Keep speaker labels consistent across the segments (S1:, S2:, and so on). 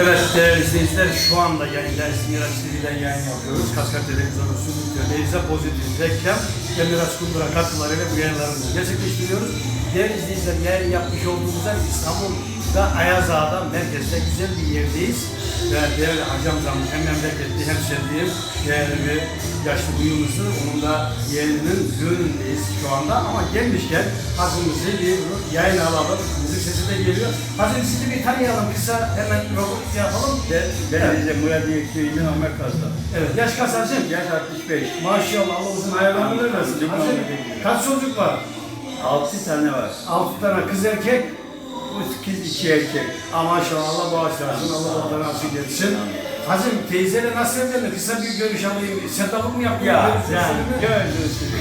S1: Evet değerli izleyiciler şu anda yayında Miraç TV'den yayın yapıyoruz. Kaskat Televizyonu Sübüt'te Beyza Pozitif Reklam ve Miraç Kundura katkılarıyla bu yayınlarımızı gerçekleştiriyoruz. Değerli izleyiciler yayın yapmış olduğumuzda İstanbul'da Ayaz Ağa'da merkezde güzel bir yerdeyiz. Ve değerli hacı amcamın hem memleketli hem sevdiğim değerli bir yaşlı buyumuzdu. Onun da yeğeninin düğünündeyiz şu anda ama gelmişken hazımızı bir yayın alalım. Müzik sesi de geliyor. Hazır sizi bir tanıyalım kısa hemen robot yapalım.
S2: Ben, ben
S1: Evet.
S2: de Muradiye köyünden Ömer Kazdan.
S1: Evet, yaş kaç hacım?
S2: Yaş 65.
S1: Maşallah Allah uzun Hacım,
S2: günü.
S1: kaç çocuk var?
S2: 6 tane var.
S1: Altı tane kız erkek.
S2: Bu kız iki erkek.
S1: Aa, maşallah Allah bağışlasın, Allah ondan nasip etsin. Hacım teyzeyle nasıl evlendin? Kısa bir görüş alayım. Setup'ı mı yaptın?
S2: Ya yani gibi.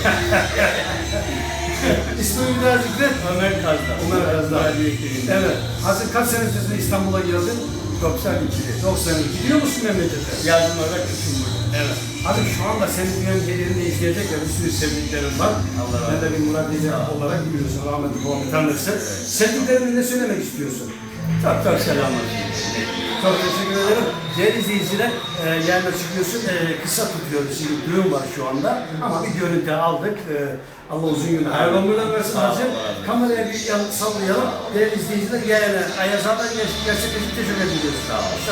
S1: İsmini bir daha zikret.
S2: Ömer Kazdan.
S1: Ömer.
S2: Muradiye köyünden.
S1: Evet. Hacım kaç sene öncesinde İstanbul'a geldin?
S2: 92'li.
S1: 92. Gidiyor musun memlekete?
S2: Yazın orada kışın burada.
S1: Evet. Hadi şu anda senin dünyanın gelirinde izleyecek ya bir sürü sevdiklerim var.
S2: Allah razı
S1: Ben de bir Murat Dede olarak biliyorsun rahmetli babamı tanırsın. Sevdiklerini ne söylemek istiyorsun?
S2: Çok çok selam olsun.
S1: Çok teşekkür ederim. Değerli izleyiciler, e, yayına çıkıyorsun. E, kısa tutuyoruz şimdi düğün var şu anda. Ama bir görüntü aldık. E, Allah uzun günler. Hayırlı ömürler versin hacım. Kameraya bir yan- sallayalım. Değerli izleyiciler, yayına Ayazağ'dan gerçekleşip teşekkür ediyoruz. İşte